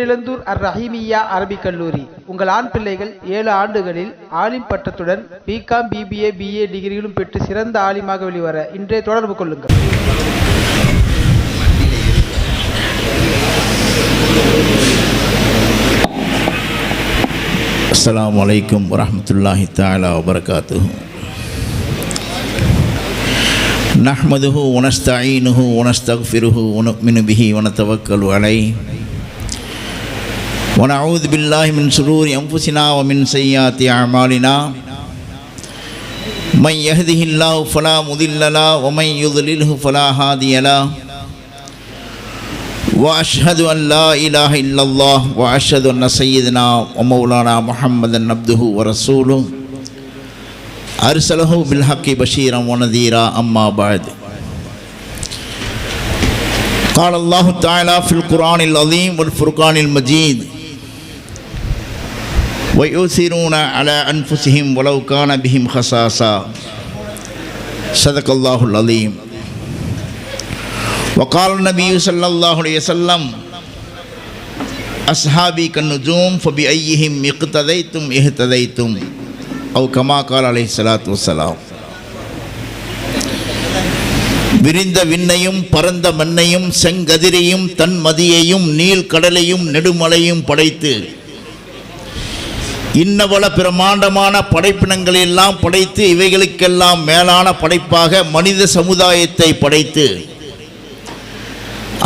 இளந்தூர் அர் ரஹீமியா அரபிக் கல்லூரி உங்கள் ஆண் பிள்ளைகள் ஏழு ஆண்டுகளில் ஆலிம் பட்டத்துடன் பிகாம் பிபிஏ பிஏ டிகிரிகளும் பெற்று சிறந்த ஆலிமாக வெளிவர இன்றே தொடர்பு கொள்ளுங்கள் السلام عليكم ورحمة الله تعالى وبركاته نحمده ونستعينه ونستغفره ونؤمن به ونتوكل عليه ونعوذ بالله من شرور أنفسنا ومن سيئات أعمالنا. من يهده الله فلا مضل له ومن يضلله فلا هادي له. وأشهد أن لا إله إلا الله وأشهد أن سيدنا ومولانا محمدا عبده ورسوله. أرسله بالحق بشيرا ونذيرا أما بعد. قال الله تعالى في القرآن العظيم والفرقان المجيد. ويؤثرون على انفسهم ولو كان بهم خصاصه صدق الله العظيم وقال النبي صلى الله عليه وسلم أصحابي كالنجوم فبأيهم اقتديتم اهتديتم أو كما قال عليه الصلاة والسلام விரிந்த விண்ணையும் பரந்த மண்ணையும் செங்கதிரையும் தன் மதியையும் நீல் கடலையும் நெடுமலையும் படைத்து இன்னவள பிரமாண்டமான படைப்பினங்களெல்லாம் படைத்து இவைகளுக்கெல்லாம் மேலான படைப்பாக மனித சமுதாயத்தை படைத்து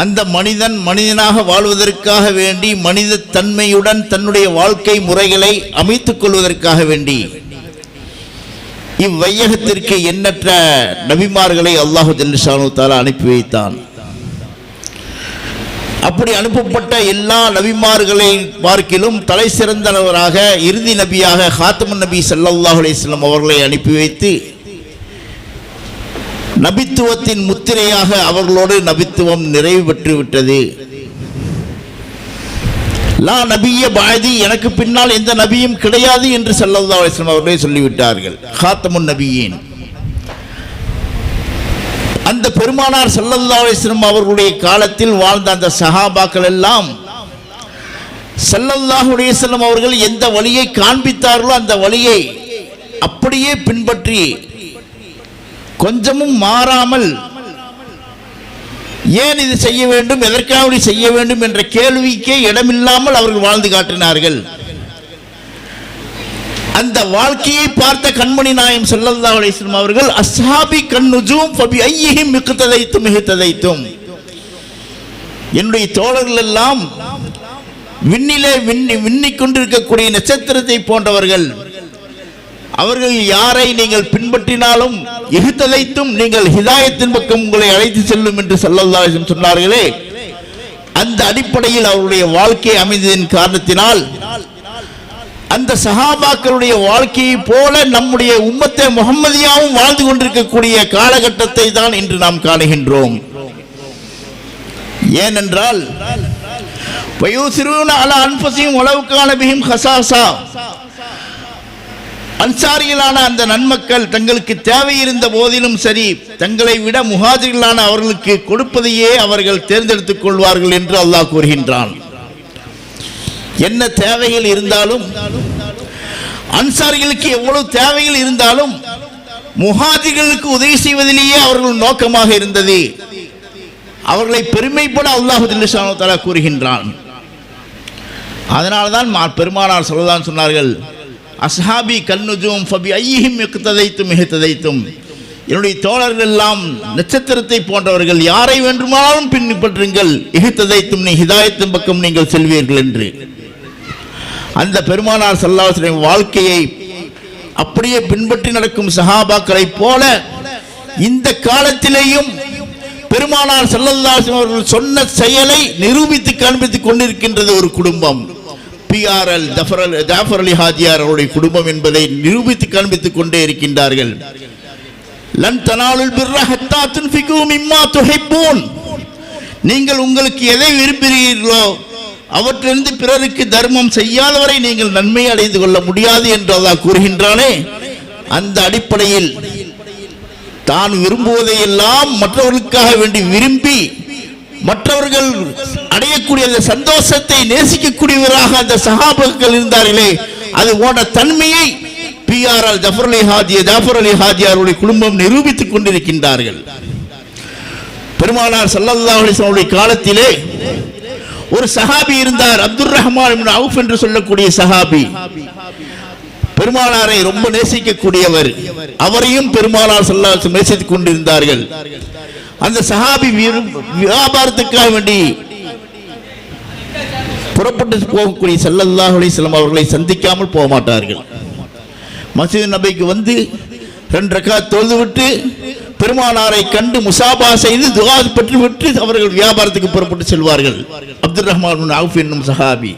அந்த மனிதன் மனிதனாக வாழ்வதற்காக வேண்டி மனித தன்மையுடன் தன்னுடைய வாழ்க்கை முறைகளை அமைத்துக் கொள்வதற்காக வேண்டி இவ்வையகத்திற்கு எண்ணற்ற நபிமார்களை அல்லாஹு ஜல்லிஷானு தாலா அனுப்பி வைத்தான். அப்படி அனுப்பப்பட்ட எல்லா நபிமார்களை பார்க்கிலும் தலை சிறந்தவராக இறுதி நபியாக ஹாத்தமன் நபி ஸல்லல்லாஹு அலைஹி அவர்களை அனுப்பி வைத்து நபித்துவத்தின் முத்திரையாக அவர்களோடு நபித்துவம் நிறைவு பெற்று விட்டது. லா நபிய பாதி எனக்கு பின்னால் எந்த நபியும் கிடையாது என்று சல்லல்லா அலிஸ்லாம் அவர்களே சொல்லிவிட்டார்கள். ஹாத்தமுன் நபியின் அந்த பெருமானார் சல்லல்லா அவர்களுடைய காலத்தில் வாழ்ந்த அந்த சஹாபாக்கள் எல்லாம் செல்லல்லாஹுடைய செல்லம் அவர்கள் எந்த வழியை காண்பித்தார்களோ அந்த வழியை அப்படியே பின்பற்றி கொஞ்சமும் மாறாமல் ஏன் இது செய்ய வேண்டும்? எதற்காக செய்ய வேண்டும்? என்ற கேள்விக்கே இடமில்லாமல் அவர்கள் வாழ்ந்து காட்டினார்கள். அந்த வாழ்க்கையை பார்த்த கண்மணி நாயம் ஸல்லல்லாஹு அலைஹி அவர்கள் அஸ்ஹாபி கண்ணுஜூம் பபி ஐயையும் மிகுத்ததைத்தும் மிஹ்ததைத்தும். என்னுடைய தோழர்கள் எல்லாம் விண்ணிலே விண்ணி விண்ணிக் கொண்டிருக்கக்கூடிய நட்சத்திரத்தை போன்றவர்கள் அவர்கள் யாரை நீங்கள் பின்பற்றினாலும் எகுத்ததைத்தும் நீங்கள் ஹிதாயத்தின் பக்கம் உங்களை அழைத்து செல்லும் என்று சல்லல்லாஹு சொன்னார்களே. அந்த அடிப்படையில் அவருடைய வாழ்க்கை அமைந்ததின் காரணத்தினால் அந்த சஹாபாக்களுடைய வாழ்க்கையை போல நம்முடைய உம்மத்தை முகம்மதியாவும் வாழ்ந்து கொண்டிருக்கக்கூடிய காலகட்டத்தை தான் இன்று நாம் காணுகின்றோம். ஏனென்றால் அன்சாரிகளான அந்த நன்மக்கள் தங்களுக்கு தேவை இருந்த போதிலும் சரி தங்களை விட முஹாஜிர்களான அவர்களுக்கு கொடுப்பதையே அவர்கள் தேர்ந்தெடுத்துக் கொள்வார்கள் என்று அல்லாஹ் கூறுகின்றான். என்ன தேவைகள் இருந்தாலும் அன்சாரிகளுக்கு எவ்வளவு தேவைகள் இருந்தாலும் முகாதிகளுக்கு உதவி செய்வதிலேயே அவர்கள் நோக்கமாக இருந்தது. அவர்களை பெருமைப்பட அல்லாஹு தலா கூறுகின்றான். அதனால்தான் மா- பெருமானார் சொல்லதான் சொன்னார்கள் அஸ்ஹாபி கண்ணுஜும் ஃபபி ஐயிஹிம் மிகுத்ததைத்தும் மிகுத்ததைத்தும் என்னுடைய தோழர்கள் எல்லாம் நட்சத்திரத்தை போன்றவர்கள் யாரை வேண்டுமானாலும் பின்பற்றுங்கள். இகுத்ததைத்தும் நீ ஹிதாயத்தின் பக்கம் நீங்கள் செல்வீர்கள் என்று. அந்த பெருமானார் சல்லாஹின் வாழ்க்கையை அப்படியே பின்பற்றி நடக்கும் சஹாபாக்களைப் போல இந்த காலத்திலேயும் பெருமானார் செல்லல்லாசன் அவர்கள் சொன்ன செயலை நிரூபித்து காண்பித்துக் கொண்டிருக்கின்றது ஒரு குடும்பம். பிஆர்எல் ஜஃபரல் ஜாஃபர் அலி ஹாஜியார் அவருடைய குடும்பம் என்பதை நிரூபித்து காண்பித்துக் கொண்டே இருக்கின்றார்கள். லன் தனாலுல் பிர்ர ஹத்தா துன்ஃபிகு மிம்மா துஹிப்பூன். நீங்கள் உங்களுக்கு எதை விரும்புகிறீர்களோ அவற்றிலிருந்து பிறருக்கு தர்மம் செய்யாதவரை நீங்கள் நன்மை அடைந்து கொள்ள முடியாது என்று அல்லாஹ் கூறுகின்றானே. அந்த அடிப்படையில் தான் விரும்புவதையெல்லாம் மற்றவர்களுக்காக வேண்டி விரும்பி மற்றவர்கள் அடையக்கூடிய அந்த சந்தோஷத்தை நேசிக்கக்கூடியவராக அந்த சஹாபாக்கள் இருந்தார்களே அது போன்ற தன்மையை பிஆர்ஆர் ஜஃபர் அலி ஹாஜி ஜாஃபர் அலி ஹாஜி அவருடைய குடும்பம் நிரூபித்துக் கொண்டிருக்கின்றார்கள். பெருமானார் சல்லல்லா அலிஸ்லாமுடைய காலத்திலே ஒரு சஹாபி இருந்தார் அப்துர் ரஹ்மான் அவுஃப் என்று சொல்லக்கூடிய சஹாபி. பெருமானாரை ரொம்ப நேசிக்கக்கூடியவர். அவரையும் பெருமானார் ஸல்லல்லாஹு நேசித்துக் கொண்டிருந்தார்கள். அந்த சஹாபி வியாபாரத்துக்காக வேண்டி புறப்பட்டு போகக்கூடிய செல்லல்லாஹ் அலிஸ்லாம் அவர்களை சந்திக்காமல் போக மாட்டார்கள். மசீத் நபிக்கு வந்து ரெண்டு ரக்கா தொழுது விட்டு பெருமானாரை கண்டு முசாபா செய்து துவா பெற்று விட்டு அவர்கள் வியாபாரத்துக்கு புறப்பட்டு செல்வார்கள். அப்துல் ரஹ்மான் ஆஃப் என்னும் சஹாபி.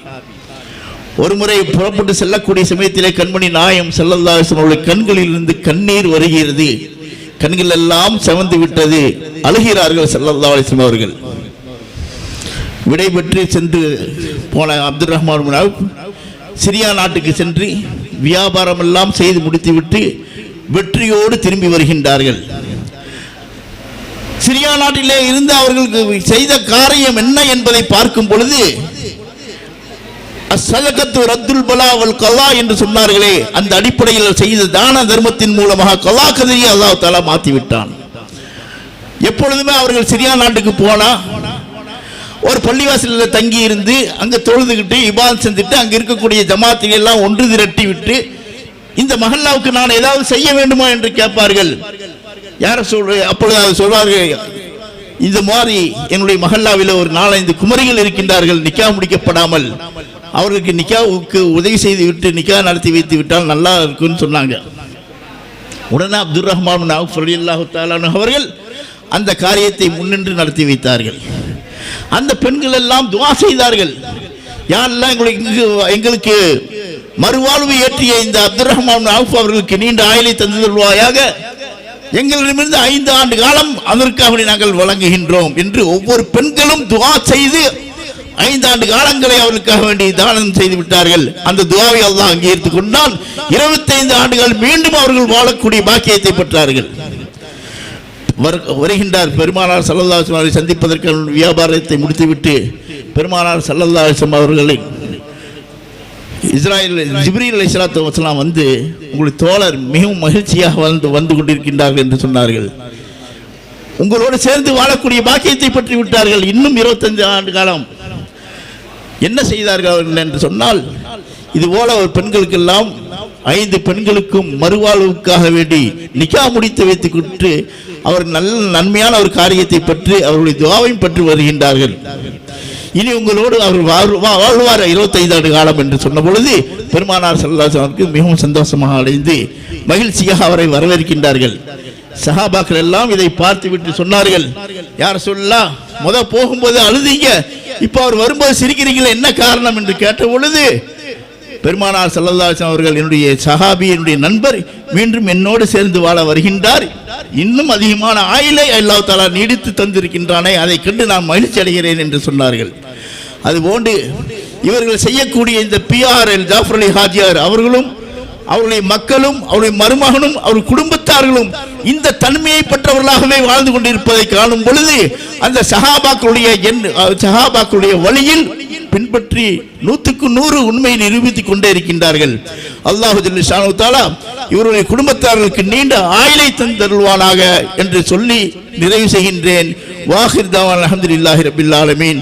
ஒரு முறை புறப்பட்டு செல்லக்கூடிய சமயத்திலே கண்மணி நாயம் ஸல்லல்லாஹு அவருடைய கண்களில் இருந்து கண்ணீர் வருகிறது. கண்கள் எல்லாம் செவந்து விட்டது. அழுகிறார்கள் ஸல்லல்லாஹு அலைஹி அவர்கள். விடைபெற்று சென்று போன அப்துல் ரஹ்மான் சிரியா நாட்டுக்கு சென்று வியாபாரம் எல்லாம் செய்து முடித்துவிட்டு வெற்றியோடு திரும்பி வருகின்றார்கள். சிரியா நாட்டிலே இருந்து அவர்களுக்கு செய்த காரியம் என்ன என்பதை பார்க்கும் பொழுது அஸ்ஸலகத்து ரத்துல் பலா வல் கலா என்று சொன்னார்களே அந்த அடிப்படையில் செய்த தான தர்மத்தின் மூலமாக கலா கதிரியை அல்லாஹ் தஆலா மாற்றி விட்டான் எப்பொழுதுமே அவர்கள் சிரியா நாட்டுக்கு போனா ஒரு பள்ளிவாசலில் தங்கி இருந்து அங்கே தொழுதுகிட்டு இபாத் செஞ்சுட்டு அங்கே இருக்கக்கூடிய ஜமாத்துகள் எல்லாம் ஒன்று திரட்டி விட்டு இந்த மஹல்லாவுக்கு நான் ஏதாவது செய்ய வேண்டுமா? என்று கேட்பார்கள். யார சொல்ற? அப்பொழுது சொல்வார்கள் இந்த மாதிரி என்னுடைய மஹல்லாவில் ஒரு நாலஞ்சு குமரிகள் இருக்கின்றார்கள் நிக்கா முடிக்கப்படாமல். அவர்களுக்கு நிக்காவுக்கு உதவி செய்து விட்டு நிக்கா நடத்தி வைத்து விட்டால் நல்லா இருக்கும்னு சொன்னாங்க. உடனே அப்துல் ரஹ்மான் அவுஃப் ரலியல்லாஹு தஆலா அன்ஹு அவர்கள் அந்த காரியத்தை முன்னின்று நடத்தி வைத்தார்கள். அந்த பெண்கள் எல்லாம் துவா செய்தார்கள். யாரெல்லாம் எங்களுக்கு எங்களுக்கு மறுவாழ்வு ஏற்றிய இந்த அப்துல் ரஹ்மான் அவுஃப் அவர்களுக்கு நீண்ட ஆயுளை தருவாயாக எங்களிடமிருந்து ஐந்து ஆண்டு காலம் அதற்காக நாங்கள் வழங்குகின்றோம் என்று ஒவ்வொரு பெண்களும் துவா செய்து ஐந்து ஆண்டு காலங்களை அவருக்காக வேண்டி தானம் செய்து விட்டார்கள். அந்த துவாவை அல்லாஹ் அங்கீகரித்துக் கொண்டால் இருபத்தைந்து ஆண்டுகள் மீண்டும் அவர்கள் வாழக்கூடிய பாக்கியத்தை பெற்றார்கள். வரு- வருகின்றார் பெருமானார் சல்லல்லா அவர்களை சந்திப்பதற்கு வியாபாரத்தை முடித்துவிட்டு பெருமானார் சல்லல்லா அலிஸ்லாம் அவர்களை இஸ்ராயல் ஜிப்ரீல் அலைஹிஸ்ஸலாத்து வசலாம் வந்து உங்களுடைய தோழர் மிகவும் மகிழ்ச்சியாக வந்து வந்து கொண்டிருக்கின்றார்கள் என்று சொன்னார்கள். உங்களோடு சேர்ந்து வாழக்கூடிய பாக்கியத்தை பற்றி விட்டார்கள். இன்னும் இருபத்தஞ்சு ஆண்டு காலம் என்ன செய்தார்கள் அவர்கள் என்று சொன்னால் இது போல ஒரு பெண்களுக்கெல்லாம் ஐந்து பெண்களுக்கும் மறுவாழ்வுக்காக வேண்டி நிக்கா முடித்து வைத்துக் கொண்டு அவர் நல்ல நன்மையான ஒரு காரியத்தை பற்றி அவருடைய துவாவையும் பற்றி வருகின்றார்கள். இனி உங்களோடு அவர் வாழ்- வா- வாழ்வார் இருபத்தைந்து ஆண்டு காலம் என்று சொன்ன பொழுது பெருமானார் செல்லாசனுக்கு மிகவும் சந்தோஷமாக அடைந்து மகிழ்ச்சியாக அவரை வரவேற்கின்றார்கள். சஹாபாக்கள் எல்லாம் இதை பார்த்து விட்டு சொன்னார்கள் யார் சொல்லலாம் முத போகும்போது அழுதீங்க இப்போ அவர் வரும்போது சிரிக்கிறீங்களே என்ன காரணம்? என்று கேட்ட பொழுது பெருமானார் செல்லதாசன் அவர்கள் என்னுடைய சஹாபி என்னுடைய நண்பர் மீண்டும் என்னோடு சேர்ந்து வாழ வருகின்றார். இன்னும் அதிகமான ஆயிலை அல்லாஹ் தாலா நீடித்து தந்திருக்கின்றானே அதை கண்டு நான் மகிழ்ச்சி அடைகிறேன் என்று சொன்னார்கள். அதுபோன்று இவர்கள் செய்யக்கூடிய இந்த பிஆர்எல் ஜாஃபர் அலி ஹாஜியார் அவர்களும் அவருடைய மக்களும் அவருடைய மருமகனும் அவர் குடும்பத்தார்களும் இந்த தன்மையை பெற்றவர்களாகவே வாழ்ந்து கொண்டிருப்பதை காணும் பொழுது அந்த சஹாபாக்களுடைய எண் சஹாபாக்களுடைய வழியில் பின்பற்றி நூற்றுக்கு நூறு உண்மையை நிரூபித்துக் கொண்டே இருக்கின்றார்கள். அல்லாஹு ஜல்லி இவருடைய குடும்பத்தார்களுக்கு நீண்ட ஆயிலை தந்தருள்வானாக என்று சொல்லி நிறைவு செய்கின்றேன். வாஹிர் தாவான் அலமதுல்லாஹி ரபில் ஆலமீன்.